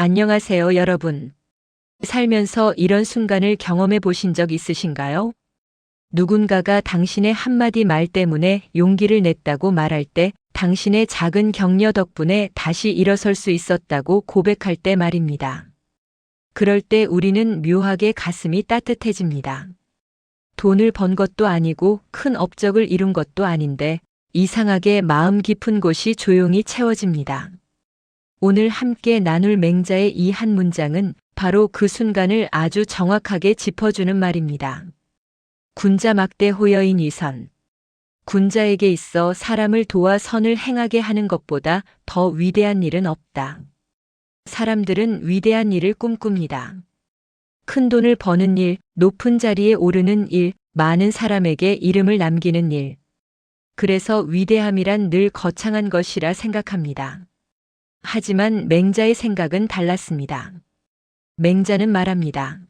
안녕하세요, 여러분. 살면서 이런 순간을 경험해 보신 적 있으신가요? 누군가가 당신의 한마디 말 때문에 용기를 냈다고 말할 때 당신의 작은 격려 덕분에 다시 일어설 수 있었다고 고백할 때 말입니다. 그럴 때 우리는 묘하게 가슴이 따뜻해집니다. 돈을 번 것도 아니고 큰 업적을 이룬 것도 아닌데 이상하게 마음 깊은 곳이 조용히 채워집니다. 오늘 함께 나눌 맹자의 이 한 문장은 바로 그 순간을 아주 정확하게 짚어주는 말입니다. 군자 막대 호여인 위선. 군자에게 있어 사람을 도와 선을 행하게 하는 것보다 더 위대한 일은 없다. 사람들은 위대한 일을 꿈꿉니다. 큰 돈을 버는 일, 높은 자리에 오르는 일, 많은 사람에게 이름을 남기는 일. 그래서 위대함이란 늘 거창한 것이라 생각합니다. 하지만 맹자의 생각은 달랐습니다. 맹자는 말합니다.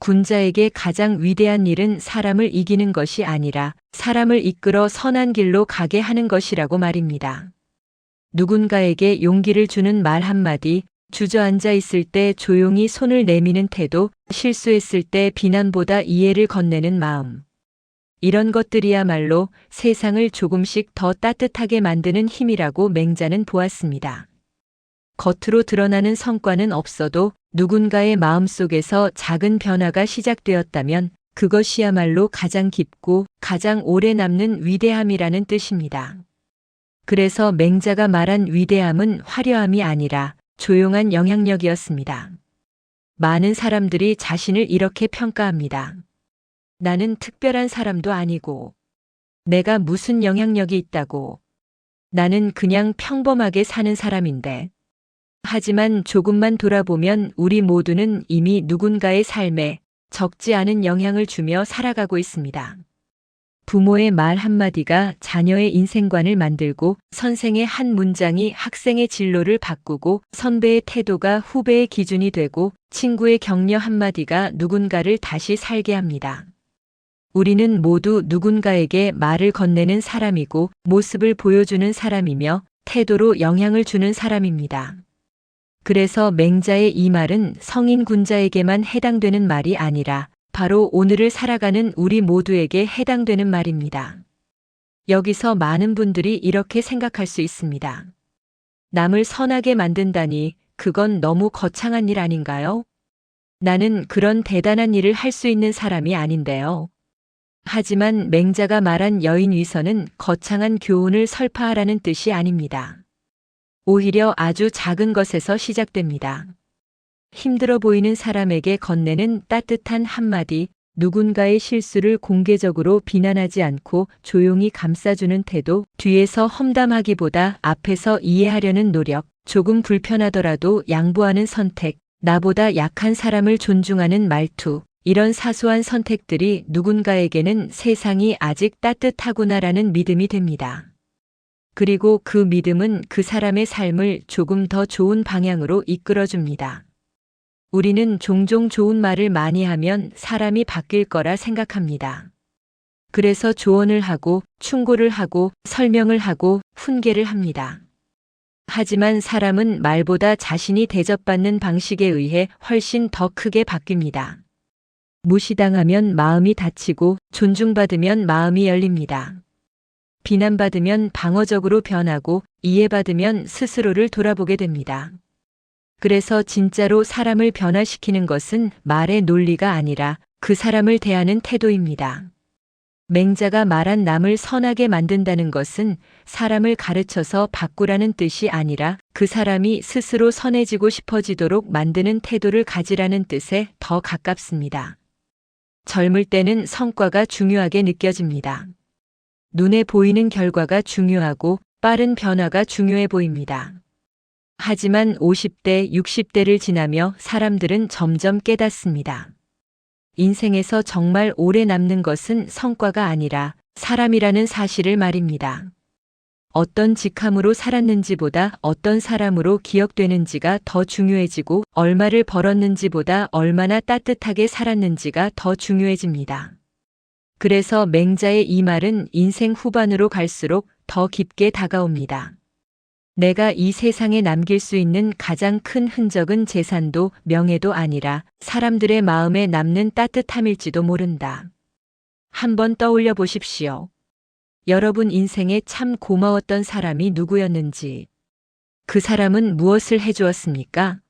군자에게 가장 위대한 일은 사람을 이기는 것이 아니라 사람을 이끌어 선한 길로 가게 하는 것이라고 말입니다. 누군가에게 용기를 주는 말 한마디, 주저앉아 있을 때 조용히 손을 내미는 태도, 실수했을 때 비난보다 이해를 건네는 마음. 이런 것들이야말로 세상을 조금씩 더 따뜻하게 만드는 힘이라고 맹자는 보았습니다. 겉으로 드러나는 성과는 없어도 누군가의 마음속에서 작은 변화가 시작되었다면 그것이야말로 가장 깊고 가장 오래 남는 위대함이라는 뜻입니다. 그래서 맹자가 말한 위대함은 화려함이 아니라 조용한 영향력이었습니다. 많은 사람들이 자신을 이렇게 평가합니다. 나는 특별한 사람도 아니고, 내가 무슨 영향력이 있다고, 나는 그냥 평범하게 사는 사람인데, 하지만 조금만 돌아보면 우리 모두는 이미 누군가의 삶에 적지 않은 영향을 주며 살아가고 있습니다. 부모의 말 한마디가 자녀의 인생관을 만들고 선생의 한 문장이 학생의 진로를 바꾸고 선배의 태도가 후배의 기준이 되고 친구의 격려 한마디가 누군가를 다시 살게 합니다. 우리는 모두 누군가에게 말을 건네는 사람이고 모습을 보여주는 사람이며 태도로 영향을 주는 사람입니다. 그래서 맹자의 이 말은 성인 군자에게만 해당되는 말이 아니라 바로 오늘을 살아가는 우리 모두에게 해당되는 말입니다. 여기서 많은 분들이 이렇게 생각할 수 있습니다. 남을 선하게 만든다니 그건 너무 거창한 일 아닌가요? 나는 그런 대단한 일을 할 수 있는 사람이 아닌데요. 하지만 맹자가 말한 여인 위선은 거창한 교훈을 설파하라는 뜻이 아닙니다. 오히려 아주 작은 것에서 시작됩니다. 힘들어 보이는 사람에게 건네는 따뜻한 한마디, 누군가의 실수를 공개적으로 비난하지 않고 조용히 감싸주는 태도, 뒤에서 험담하기보다 앞에서 이해하려는 노력, 조금 불편하더라도 양보하는 선택, 나보다 약한 사람을 존중하는 말투, 이런 사소한 선택들이 누군가에게는 세상이 아직 따뜻하구나라는 믿음이 됩니다. 그리고 그 믿음은 그 사람의 삶을 조금 더 좋은 방향으로 이끌어줍니다. 우리는 종종 좋은 말을 많이 하면 사람이 바뀔 거라 생각합니다. 그래서 조언을 하고 충고를 하고 설명을 하고 훈계를 합니다. 하지만 사람은 말보다 자신이 대접받는 방식에 의해 훨씬 더 크게 바뀝니다. 무시당하면 마음이 다치고 존중받으면 마음이 열립니다. 비난받으면 방어적으로 변하고 이해받으면 스스로를 돌아보게 됩니다. 그래서 진짜로 사람을 변화시키는 것은 말의 논리가 아니라 그 사람을 대하는 태도입니다. 맹자가 말한 남을 선하게 만든다는 것은 사람을 가르쳐서 바꾸라는 뜻이 아니라 그 사람이 스스로 선해지고 싶어지도록 만드는 태도를 가지라는 뜻에 더 가깝습니다. 젊을 때는 성과가 중요하게 느껴집니다. 눈에 보이는 결과가 중요하고 빠른 변화가 중요해 보입니다. 하지만 50대, 60대를 지나며 사람들은 점점 깨닫습니다. 인생에서 정말 오래 남는 것은 성과가 아니라 사람이라는 사실을 말입니다. 어떤 직함으로 살았는지보다 어떤 사람으로 기억되는지가 더 중요해지고 얼마를 벌었는지보다 얼마나 따뜻하게 살았는지가 더 중요해집니다. 그래서 맹자의 이 말은 인생 후반으로 갈수록 더 깊게 다가옵니다. 내가 이 세상에 남길 수 있는 가장 큰 흔적은 재산도 명예도 아니라 사람들의 마음에 남는 따뜻함일지도 모른다. 한번 떠올려 보십시오. 여러분 인생에 참 고마웠던 사람이 누구였는지. 그 사람은 무엇을 해주었습니까?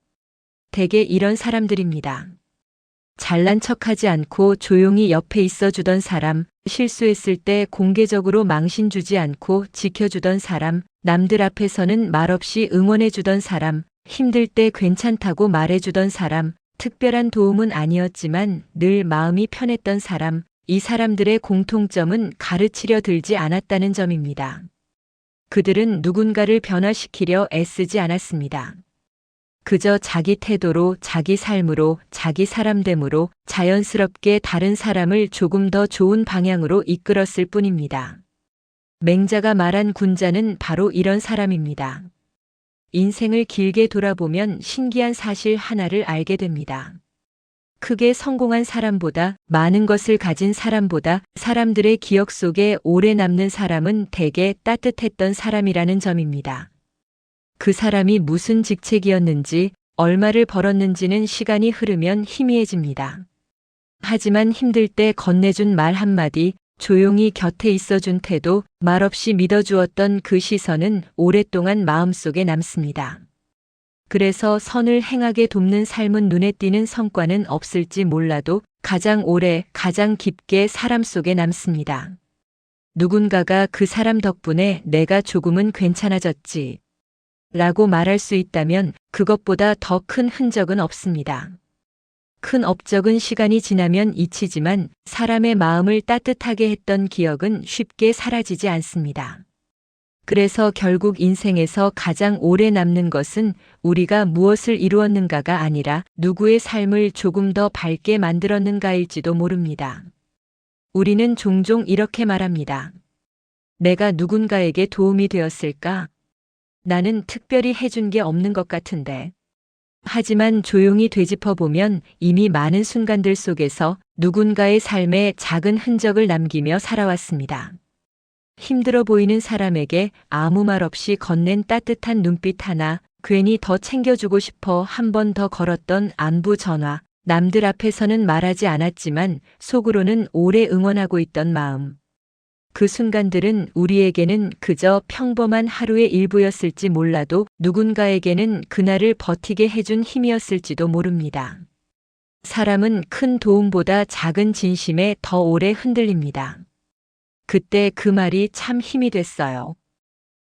대개 이런 사람들입니다. 잘난 척하지 않고 조용히 옆에 있어 주던 사람, 실수했을 때 공개적으로 망신 주지 않고 지켜주던 사람, 남들 앞에서는 말없이 응원해 주던 사람, 힘들 때 괜찮다고 말해 주던 사람, 특별한 도움은 아니었지만 늘 마음이 편했던 사람, 이 사람들의 공통점은 가르치려 들지 않았다는 점입니다. 그들은 누군가를 변화시키려 애쓰지 않았습니다. 그저 자기 태도로, 자기 삶으로, 자기 사람됨으로 자연스럽게 다른 사람을 조금 더 좋은 방향으로 이끌었을 뿐입니다. 맹자가 말한 군자는 바로 이런 사람입니다. 인생을 길게 돌아보면 신기한 사실 하나를 알게 됩니다. 크게 성공한 사람보다 많은 것을 가진 사람보다 사람들의 기억 속에 오래 남는 사람은 대개 따뜻했던 사람이라는 점입니다. 그 사람이 무슨 직책이었는지, 얼마를 벌었는지는 시간이 흐르면 희미해집니다. 하지만 힘들 때 건네준 말 한마디, 조용히 곁에 있어준 태도, 말없이 믿어주었던 그 시선은 오랫동안 마음속에 남습니다. 그래서 선을 행하게 돕는 삶은 눈에 띄는 성과는 없을지 몰라도 가장 오래, 가장 깊게 사람 속에 남습니다. 누군가가 그 사람 덕분에 내가 조금은 괜찮아졌지. 라고 말할 수 있다면 그것보다 더 큰 흔적은 없습니다. 큰 업적은 시간이 지나면 잊히지만 사람의 마음을 따뜻하게 했던 기억은 쉽게 사라지지 않습니다. 그래서 결국 인생에서 가장 오래 남는 것은 우리가 무엇을 이루었는가가 아니라 누구의 삶을 조금 더 밝게 만들었는가일지도 모릅니다. 우리는 종종 이렇게 말합니다. 내가 누군가에게 도움이 되었을까? 나는 특별히 해준 게 없는 것 같은데. 하지만 조용히 되짚어 보면 이미 많은 순간들 속에서 누군가의 삶에 작은 흔적을 남기며 살아왔습니다. 힘들어 보이는 사람에게 아무 말 없이 건넨 따뜻한 눈빛 하나, 괜히 더 챙겨주고 싶어 한 번 더 걸었던 안부 전화, 남들 앞에서는 말하지 않았지만 속으로는 오래 응원하고 있던 마음. 그 순간들은 우리에게는 그저 평범한 하루의 일부였을지 몰라도 누군가에게는 그날을 버티게 해준 힘이었을지도 모릅니다. 사람은 큰 도움보다 작은 진심에 더 오래 흔들립니다. 그때 그 말이 참 힘이 됐어요.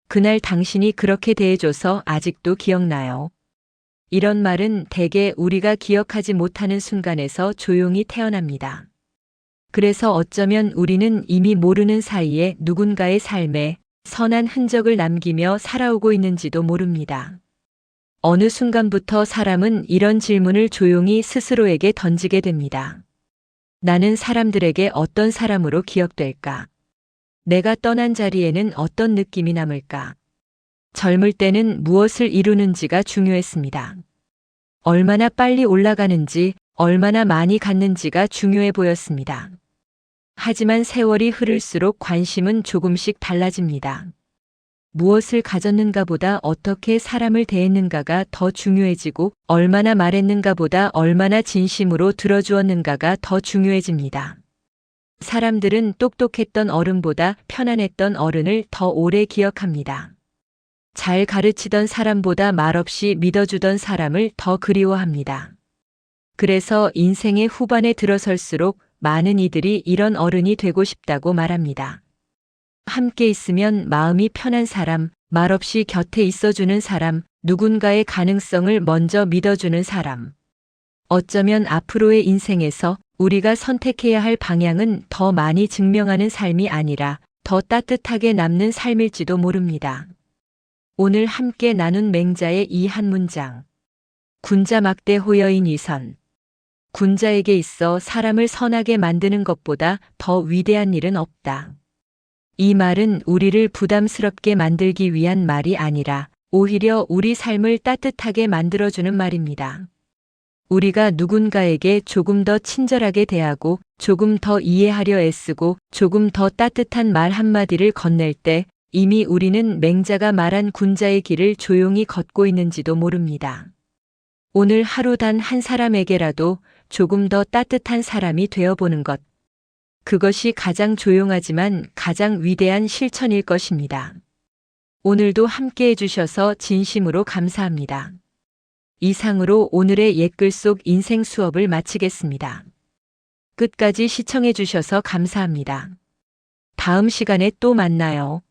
그날 당신이 그렇게 대해줘서 아직도 기억나요. 이런 말은 대개 우리가 기억하지 못하는 순간에서 조용히 태어납니다. 그래서 어쩌면 우리는 이미 모르는 사이에 누군가의 삶에 선한 흔적을 남기며 살아오고 있는지도 모릅니다. 어느 순간부터 사람은 이런 질문을 조용히 스스로에게 던지게 됩니다. 나는 사람들에게 어떤 사람으로 기억될까? 내가 떠난 자리에는 어떤 느낌이 남을까? 젊을 때는 무엇을 이루는지가 중요했습니다. 얼마나 빨리 올라가는지, 얼마나 많이 갔는지가 중요해 보였습니다. 하지만 세월이 흐를수록 관심은 조금씩 달라집니다. 무엇을 가졌는가 보다 어떻게 사람을 대했는가가 더 중요해지고 얼마나 말했는가 보다 얼마나 진심으로 들어주었는가가 더 중요해집니다. 사람들은 똑똑했던 어른보다 편안했던 어른을 더 오래 기억합니다. 잘 가르치던 사람보다 말없이 믿어주던 사람을 더 그리워합니다. 그래서 인생의 후반에 들어설수록 많은 이들이 이런 어른이 되고 싶다고 말합니다. 함께 있으면 마음이 편한 사람, 말없이 곁에 있어주는 사람, 누군가의 가능성을 먼저 믿어주는 사람. 어쩌면 앞으로의 인생에서 우리가 선택해야 할 방향은 더 많이 증명하는 삶이 아니라 더 따뜻하게 남는 삶일지도 모릅니다. 오늘 함께 나눈 맹자의 이 한 문장. 군자 막대 호여인 이선. 군자에게 있어 사람을 선하게 만드는 것보다 더 위대한 일은 없다. 이 말은 우리를 부담스럽게 만들기 위한 말이 아니라 오히려 우리 삶을 따뜻하게 만들어주는 말입니다. 우리가 누군가에게 조금 더 친절하게 대하고 조금 더 이해하려 애쓰고 조금 더 따뜻한 말 한마디를 건넬 때 이미 우리는 맹자가 말한 군자의 길을 조용히 걷고 있는지도 모릅니다. 오늘 하루 단 한 사람에게라도 조금 더 따뜻한 사람이 되어보는 것. 그것이 가장 조용하지만 가장 위대한 실천일 것입니다. 오늘도 함께 해주셔서 진심으로 감사합니다. 이상으로 오늘의 옛글 속 인생 수업을 마치겠습니다. 끝까지 시청해주셔서 감사합니다. 다음 시간에 또 만나요.